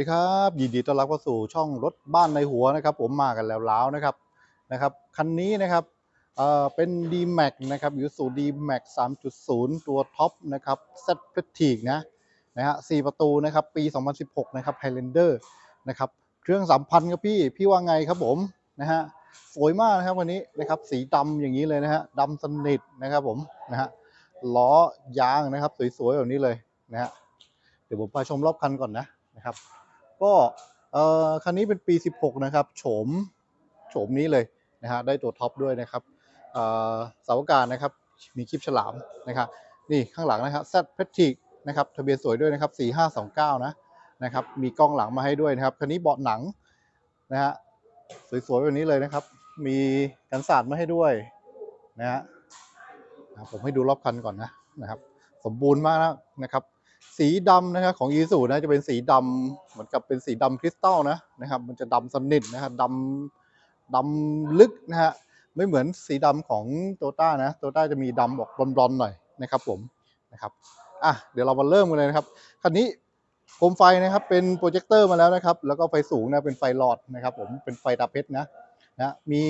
ดีครับยินดีต้อนรับเข้าสู่ช่องรถบ้านในหัวนะครับ ผมมากันแล้วแล้วนะครับนะครับคันนี้นะครับเอ่อเป็น d m a x นะครับอยู่สู d m a x 3.0 ตัวท็อปนะครับ Z p r e t i g นะนะฮะ4ประตูนะครับปี 2016 นะครับ Highlander นะครับเครื่องสามพันครับพี่ พี่ว่าไงครับผมนะฮะสวยมากนะครับวันนี้นะครับสีดำอย่างนี้เลยนะฮะดำสนิทนะครับผมนะฮะล้อยางนะครับ สวยๆแบบนี้เลยนะฮะเดี๋ยวผมพาชมรอบคันก่อนนะนะครับ ก็เอ่อคันนี้เป็นปี 16 นะครับโฉมโฉมนี้เลยนะฮะได้ตัวท็อปด้วยนะครับเอ่อสาอากาศนะครับมีคลิปฉลามนะครับนี่ข้างหลังนะครับ Z p r e t i g นะครับทะเบียนสวยด้วยนะครับ4529นะนะครับมีกล้องหลังมาให้ด้วยนะครับคันนี้เบาะหนังนะฮะสวยๆแบบนี้เลยนะครับ มีกันสาดมาให้ด้วยนะฮะผมให้ดูรอบคันก่อนนะนะครับ สมบูรณ์มากนะครับ สีดำนะครับของยีสูนะจะเป็นสีดำเหมือนกับเป็นสีดำคริสตัลนะนะครับ มันจะดำสนิทนะครับดำดำลึกนะฮะไม่เหมือนสีดำของโตต้านะโตต้าจะมีดำออกบลอนๆหน่อยนะครับผมนะครับอะเดี๋ยวเรามาเริ่มกันเลยนะครับคันนี้โคมไฟนะครับเป็นโปรเจคเตอร์มาแล้วนะครับ แล้วก็ไฟสูงนะเป็นไฟหลอดนะครับผมเป็นไฟตาเพชรนะนะมี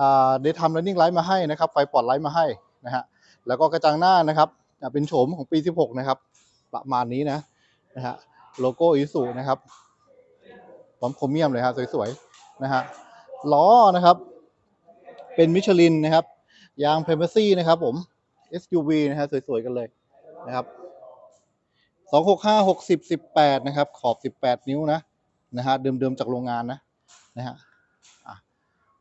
อ่าได้ทำ running light มาให้นะครับ ไฟปลอดไลท์มาให้นะฮะแล้วก็กระจังหน้านะครับอะเป็นโฉมของปี 16 นะครับ ประมาณนี้นะนะฮะโลโก้อิสุนะครับพร้อมโครเมียมเลยฮะสวยๆนะฮะล้อนะครับ เป็นมิชลินนะครับ ยางเพมเ r ซี่นะครับผม SUV นะฮะสวยๆกันเลยนะครับสองหกห้าหกสิบสิบแปดนะครับ ขอบสิบแปดนิ้วนะนะฮะเดิมๆจากโรงงานนะนะฮะอะ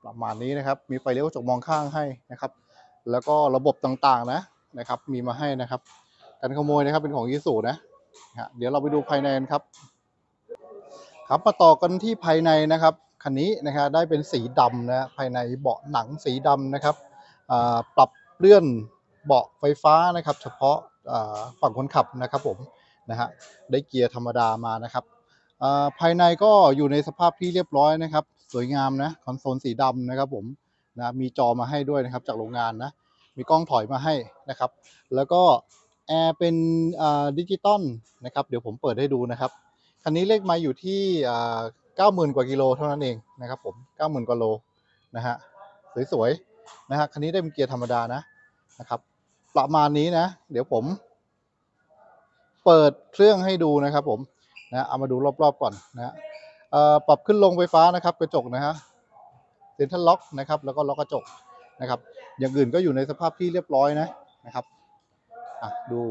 ประมาณนี้นะครับ มีไฟเลี้ยวกระจกมองข้างให้นะครับ แล้วก็ระบบต่างๆนะนะครับ มีมาให้นะครับ กันขโมยนะครับเป็นของยีสูนะฮะเดี๋ยวเราไปดูภายในกันครับ ครับมาต่อกันที่ภายในนะครับคันนี้นะครับได้เป็นสีดำนะภายในเบาะหนังสีดำนะครับอ่าปรับเลื่อนเบาะไฟฟ้านะครับ เฉพาะอ่าฝั่งคนขับนะครับผมนะฮะได้เกียร์ธรรมดามานะครับอ่าภายในก็อยู่ในสภาพที่เรียบร้อยนะครับ สวยงามนะคอนโซลสีดำนะครับผมนะมีจอมาให้ด้วยนะครับจากโรงงานนะมีกล้องถอยมาให้นะครับ แล้วก็ แอร์เป็นดิจิตอลนะครับเดี๋ยวผมเปิดให้ดูนะครับ คันนี้เลขไมาอยู่ที่เก้าหมื่นกว่ากิโลเท่านั้นเองนะครับผมเก้าหมื่นกว่าโลนะฮะสวยๆนะฮะคันนี้ได้เป็นเกียร์ธรรมดานะนะครับ ประมาณนี้นะ เดี๋ยวผม เปิดเครื่องให้ดูนะครับผมนะเอามาดูรอบๆก่อนนะฮะปรับขึ้นลงไฟฟ้านะครับกระจกนะฮะเซ็นทรัลล็อกนะครับแล้วก็ล็อกกระจกนะครับ อย่างอื่นก็อยู่ในสภาพที่เรียบร้อยนะนะครับ อะดู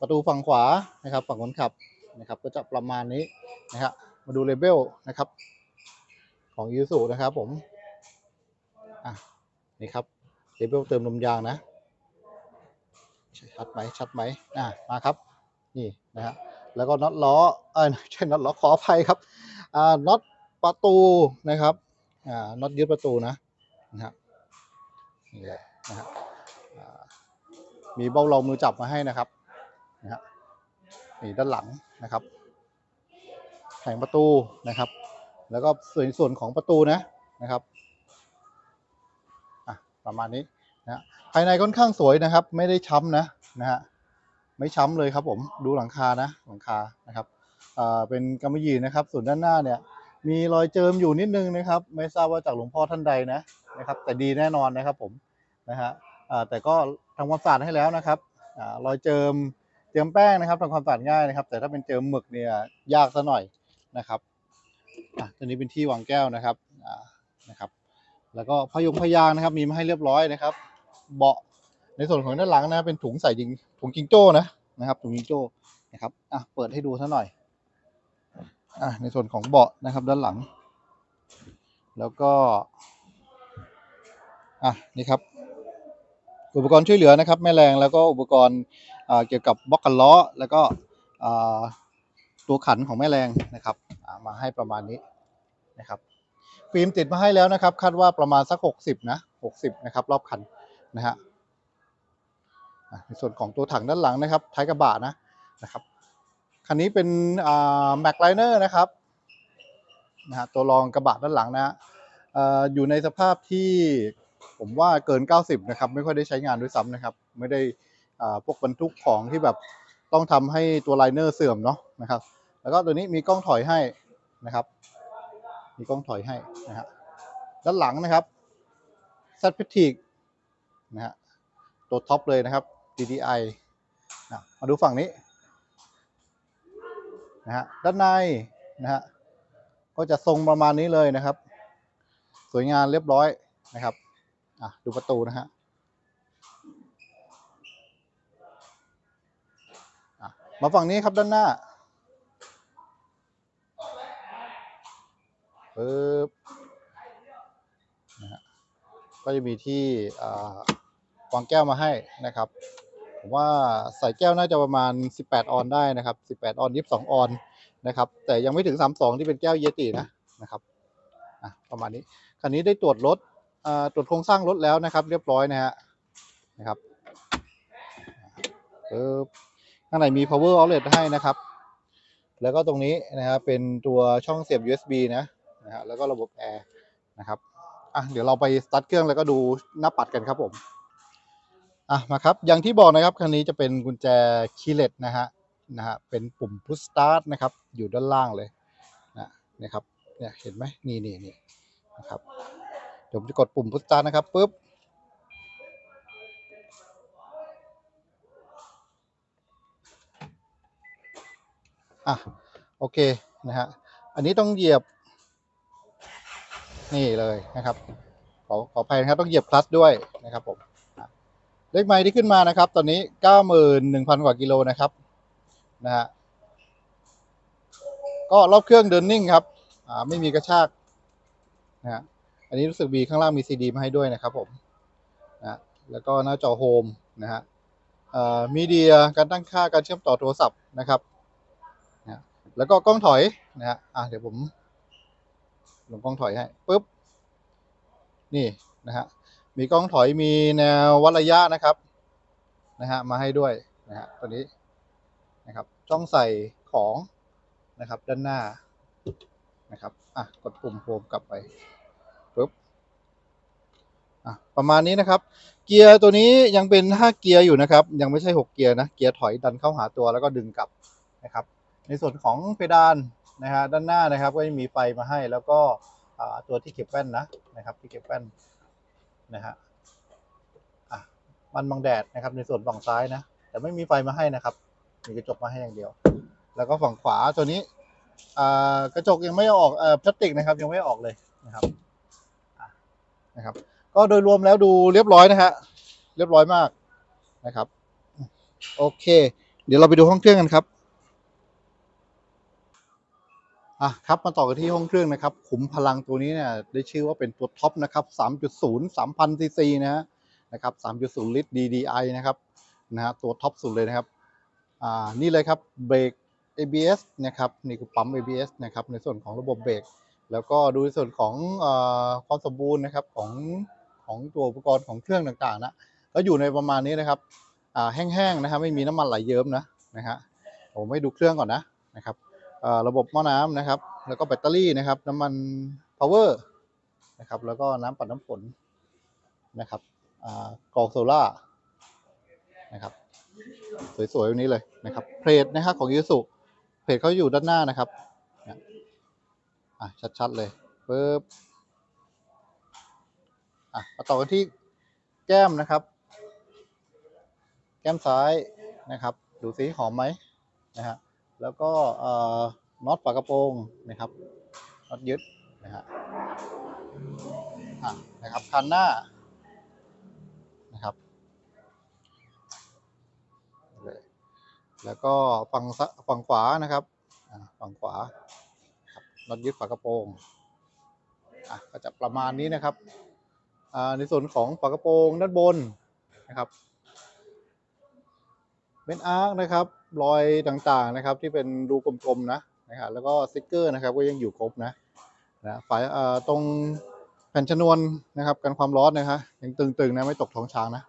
ประตูฝั่งขวานะครับ ฝั่งคนขับนะครับ ก็จะประมาณนี้นะครับมาดูเลเบลนะครับ ของยูสุนะครับผมอะนี่ครับเลเบลเติมลมยางนะชัดไหมชัดไหมอะมาครับ นี่นะฮะแล้วก็น็อตล้อเอ้ยใช่น็อตล้อขออภัยครับอ่าน็อตประตูนะครับอ่าน็อตยึดประตูนะนะฮะนี่เลยนะฮะ มีเบ้ารองมือจับมาให้นะครับนะฮะนี่ด้านหลังนะครับ แผงประตูนะครับ แล้วก็ส่วนส่วนของประตูนะนะครับอะประมาณนี้นะฮะภายในค่อนข้างสวยนะครับ ไม่ได้ช้ำนะนะฮะไม่ช้ำเลยครับผมดูหลังคานะหลังคานะครับอ่าเป็นกำมะหยี่นะครับ ส่วนด้านหน้าเนี่ย มีรอยเจิมอยู่นิดนึงนะครับ ไม่ทราบว่าจากหลวงพ่อท่านใดนะนะครับ แต่ดีแน่นอนนะครับผมนะฮะอ่าแต่ก็ ทำความสะอาดให้แล้วนะครับอรอยเจิมเจิมแป้งนะครับทำความสะอาดง่ายนะครับ แต่ถ้าเป็นเจิมหมึกเนี่ยยากซะหน่อยนะครับอะตัวนี้เป็นที่วางแก้วนะครับอ่านะครับ แล้วก็พยงพยางนะครับ มีมาให้เรียบร้อยนะครับ เบาะในส่วนของด้านหลังนะ เป็นถุงใส่ยิงถุงจิงโจ้นะนะครับถุงจิงโจ้นะครับอะเปิดให้ดูซะหน่อยอะในส่วนของเบาะนะครับด้านหลัง แล้วก็อะนี่ครับ อุปกรณ์ช่วยเหลือนะครับ แม่แรงแล้วก็อุปกรณ์เกี่ยวกับบล็อกกันล้อ แล้วก็ตัวขันของแม่แรงนะครับามาให้ประมาณนี้นะครับฟิล์มติดมาให้แล้วนะครับ คาดว่าประมาณสัก 60 นะ 60 นะครับ รอบคันนะฮะในส่วนของตัวถังด้านหลังนะครับท้ายกระบะนะนะครับคันนี้เป็นแม็กไลเนอร์นะครับนะฮะตัวรองกระบะด้านหลังนะฮะออยู่ในสภาพที่ ผมว่าเกิน 90 นะครับ ไม่ค่อยได้ใช้งานด้วยซ้ำนะครับ ไม่ได้พวกบรรทุกของที่แบบต้องทำให้ตัวไลเนอร์เสื่อมเนาะนะครับ แล้วก็ตัวนี้มีกล้องถอยให้นะครับ มีกล้องถอยให้นะฮะด้านหลังนะครับ z p t i c นะฮะตัวท็อปเลยนะครับ DDI นะมาดูฝั่งนี้นะฮะด้านในนะฮะก็จะทรงประมาณนี้เลยนะครับ สวยงามเรียบร้อยนะครับ อะ ดูประตูนะฮะมาฝั่งนี้ครับด้านหน้าปึ๊บนะฮะก็จะมีที่วางแก้วมาให้นะครับ ผมว่าใส่แก้วน่าจะประมาณ 18 ออนได้นะครับ 18 ออน22 ออนนะครับ แต่ยังไม่ถึง 32 ที่เป็นแก้วเยตินะนะครับอะประมาณนี้ คันนี้ได้ตรวจรถ ตรวจโครงสร้างรถแล้วนะครับ เรียบร้อยนะฮะนะครับเออข้างในมี power outlet ให้นะครับ แล้วก็ตรงนี้นะครับเป็นตัวช่องเสียบ USB นะนะฮะแล้วก็ระบบแอร์นะครับอะเดี๋ยวเราไปสตาร์ทเครื่องแล้วก็ดูหน้าปัดกันครับผมอะมาครับอย่างที่บอกนะครับคันนี้จะเป็นกุญแจคีย์เลสนะฮะนะฮะเป็นปุ่ม push start นะครับ อยู่ด้านล่างเลยนะนะครับเนี่ยเห็นไหมนี่นี่นี่นะครับ เดี๋ยวผมจะกดปุ่ม push start นะครับปุ๊บอะโอเคนะฮะอันนี้ต้องเหยียบ นี่เลยนะครับ ขอขออภัยนะครับ ต้องเหยียบคลัตช์ด้วยนะครับผมเลขไมล์ที่ขึ้นมานะครับ ตอนนี้เก้าหมื่นหนึ่งพันกว่ากิโลนะครับนะฮะก็รอบเครื่องเดินนิ่งครับ อ่าไม่มีกระชากนะฮะ อันนี้รู้สึกมีข้างล่างมีซีดีมาให้ด้วยนะครับผมนะแล้วก็หน้าจอโฮมนะฮะมีเดียการตั้งค่าการเชื่อมต่อโทรศัพท์นะครับนะแล้วก็กล้องถอยนะฮะอะเดี๋ยวผมลงกล้องถอยให้ปุ๊บนี่นะฮะมีกล้องถอยมีแนววัดระยะนะครับนะฮะมาให้ด้วยนะฮะตัวนี้นะครับช่องใส่ของนะครับด้านหน้านะครับอะกดปุ่มโฮมกลับไป ประมาณนี้นะครับ เกียร์ตัวนี้ยังเป็น 5 เกียร์อยู่นะครับ ยังไม่ใช่ 6 เกียร์นะ เกียร์ถอยดันเข้าหาตัวแล้วก็ดึงกลับนะครับ ในส่วนของเพดานนะฮะด้านหน้านะครับก็จะมีไฟมาให้แล้วก็อ่าตัวที่เก็บแว่นนะนะครับ ที่เก็บแว่นนะฮะอะมันบังแดดนะครับ ในส่วนฝั่งซ้ายนะ แต่ไม่มีไฟมาให้นะครับ มีกระจกมาให้อย่างเดียว แล้วก็ฝั่งขวาตัวนี้อ่ากระจกยังไม่ออกอ่อพลาสติกนะครับ ยังไม่ออกเลยนะครับอะนะครับ ก็โดยรวมแล้วดูเรียบร้อยนะฮะเรียบร้อยมากนะครับ โอเค เดี๋ยวเราไปดูห้องเครื่องกันครับอะครับมาต่อกันที่ห้องเครื่องนะครับ ขุมพลังตัวนี้เนี่ยได้ชื่อว่าเป็นตัวท็อปนะครับ 3.0 3,000ซีซีนะฮะนะครับ 3.0 ลิตร DDI นะครับนะฮะตัวท็อปสุดเลยนะครับอ่านี่เลยครับเบรก ABS นะครับนี่คือปั๊ม ABS นะครับในส่วนของระบบเบรกแล้วก็ดูในส่วนของเอ่อความสมบูรณ์นะครับของ ของตัวอุปกรณ์ของเครื่องต่างๆนะก็อยู่ในประมาณนี้นะครับอ่าแห้งๆนะครับไม่มีน้ำมันไหลเยิ้มนะนะฮะผมไม่ดูเครื่องก่อนนะนะครับอ่าระบบหม้อน้ำนะครับ แล้วก็แบตเตอรี่นะครับ น้ำมัน power นะครับแล้วก็น้ำปัดน้ำฝนนะครับอ่ากรองโซล่านะครับสวยๆแบบนี้เลยนะครับเพลทนะครับของยูสุเพลทเขาอยู่ด้านหน้านะครับอะชัดๆเลยปึ๊บ อะมาต่อกันที่แก้มนะครับ แก้มซ้ายนะครับ ดูสิหอมไหมนะฮะแล้วก็เอ่อน็อตฝากระโปรงนะครับน็อตยึดนะฮะอะนะครับคันหน้านะครับเลยแล้วก็ฝั่งซะฝั่งขวานะครับฝั่งขวาน็อตยึดฝากระโปรงอะก็จะประมาณนี้นะครับ ในส่วนของฝากระโปรงด้านบนนะครับเป็นอาร์คนะครับ รอยต่างๆนะครับ ที่เป็นรูกลมๆนะนะครับแล้วก็สติกเกอร์นะครับก็ยังอยู่ครบนะนะฝายตรงแผ่นชนวนนะครับกันความร้อนนะฮะยังตึงๆนะไม่ตกท้องช้างนะ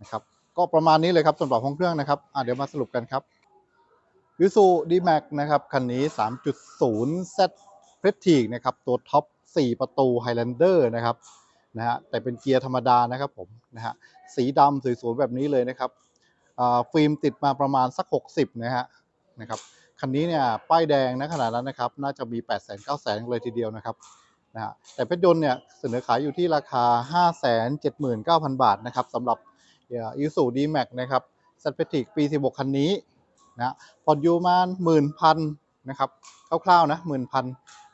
นะครับ ก็ประมาณนี้เลยครับสำหรับห้องเครื่องนะครับเดี๋ยวมาสรุปกันครับวิสูดีแม็กนะครับคันนี้ 3.0 Z p r e s t i g นะครับตัวท็อป 4 ประตู Highlander นะครับ นะฮะแต่เป็นเกียร์ธรรมดานะครับผมนะฮะสีดำสวยๆแบบนี้เลยนะครับฟิล์มติดมาประมาณสัก 60 นะฮะนะครับคันนี้เนี่ยป้ายแดงนะขนาดนั้นนะครับ น่าจะมี 8 0 0 0 0 9 0 0 0 เลยทีเดียวนะครับนะฮะแต่เพชรยนต์เนี่ยเสนอขายอยู่ที่ราคา 579,000 บาทนะครับสำหรับอีซูดีแม็กนะครับซัตเพติกปี 16 คันนี้นะผ่อนอยู่มาหมื่นพันนะครับคร่าวๆนะหมื่นพัน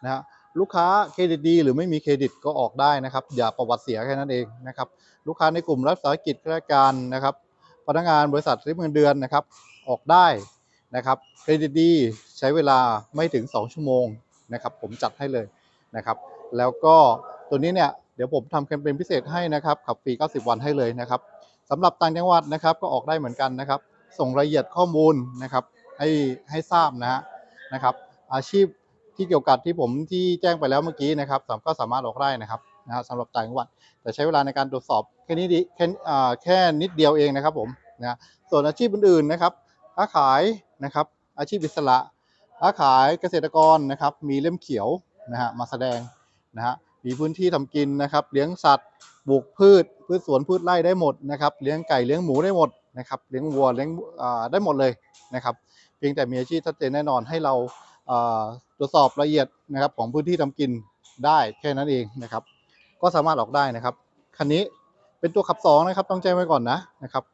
นะฮะ ลูกค้าเครดิตดี หรือไม่มีเครดิตก็ออกได้นะครับ อย่าประวัติเสียแค่นั้นเองนะครับ ลูกค้าในกลุ่มรัฐสาหกิจข้าราชการนะครับ พนักงานบริษัทริบเงินเดือนนะครับ ออกได้นะครับ เครดิตดีใช้เวลาไม่ถึง 2 ชั่วโมงนะครับ ผมจัดให้เลยนะครับ แล้วก็ตัวนี้เนี่ยเดี๋ยวผมทำแคมเปญพิเศษให้นะครับขับฟรี 90 วันให้เลยนะครับสำหรับต่างจังหวัดนะครับก็ออกได้เหมือนกันนะครับ ส่งรายละเอียดข้อมูลนะครับให้ให้ทราบนะฮะนะครับ อาชีพ ที่เกี่ยวกับที่ผมที่แจ้งไปแล้วเมื่อกี้นะครับก็สามารถออกได้นะครับนะฮะสำหรับต่างจังหวัด แต่ใช้เวลาในการตรวจสอบแค่นี้ดีแค่แค่นิดเดียวเองนะครับผมนะส่วนอาชีพอื่นๆนะครับค้าขายนะครับอาชีพอิสระค้าขายเกษตรกรนะครับ มีเล่มเขียวนะฮะมาแสดงนะฮะมีพื้นที่ทำกินนะครับ เลี้ยงสัตว์ปลูกพืช พืชสวนพืชไร่ได้หมดนะครับ เลี้ยงไก่เลี้ยงหมูได้หมดนะครับ เลี้ยงวัวเลี้ยงได้หมดเลยนะครับ เพียงแต่มีอาชีพชัดเจนแน่นอนให้เรา ตรวจสอบละเอียดนะครับของพื้นที่ทำกินได้แค่นั้นเองนะครับ ก็สามารถออกได้นะครับคันนี้เป็นตัวขับ2นะครับต้องแจ้งไว้ก่อนนะนะครับ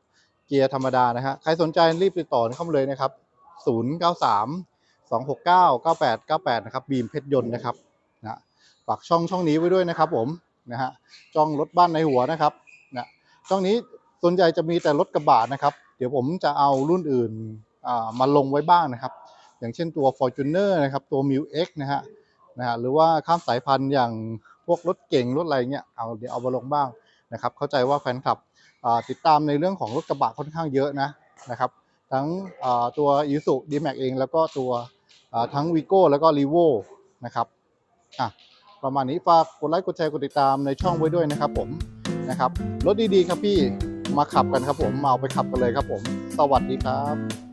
เกียร์ธรรมดานะฮะใครสนใจรีบติดต่อเข้ามาเลยนะครับ 093 269 9898 นะครับบีมเพชรยนต์นะครับนะฝากช่องช่องนี้ไว้ด้วยนะครับผมนะฮะจ้องรถบ้านในหัวนะครับนะช่องนี้ส่วนใหญ่จะมีแต่รถกระบะนะครับ เดี๋ยวผมจะเอารุ่นอื่นมาลงไว้บ้างนะครับ อย่างเช่นตัว Fortuner นะครับตัว m i l X นะฮะนะฮะหรือว่าข้ามสายพันธุ์อย่างพวกรถเก่งรถอะไรเงี้ยเอาเดี๋ยวเอามาลงบ้างนะครับเข้าใจว่าแฟนคลับติดตามในเรื่องของรถกระบะค่อนข้างเยอะนะนะครับทั้งอ่าตัว i s u d m a x เอง แล้วก็ตัวทั้ง Vigo แล้วก็ r e v o นะครับอะประมาณนี้ฝากกดไลค์กดแชร์กดติดตามในช่องไว้ด้วยนะครับผมนะครับรถดีๆครับพี่มาขับกันครับผมมาเอาไปขับกันเลยครับผม สวัสดีครับ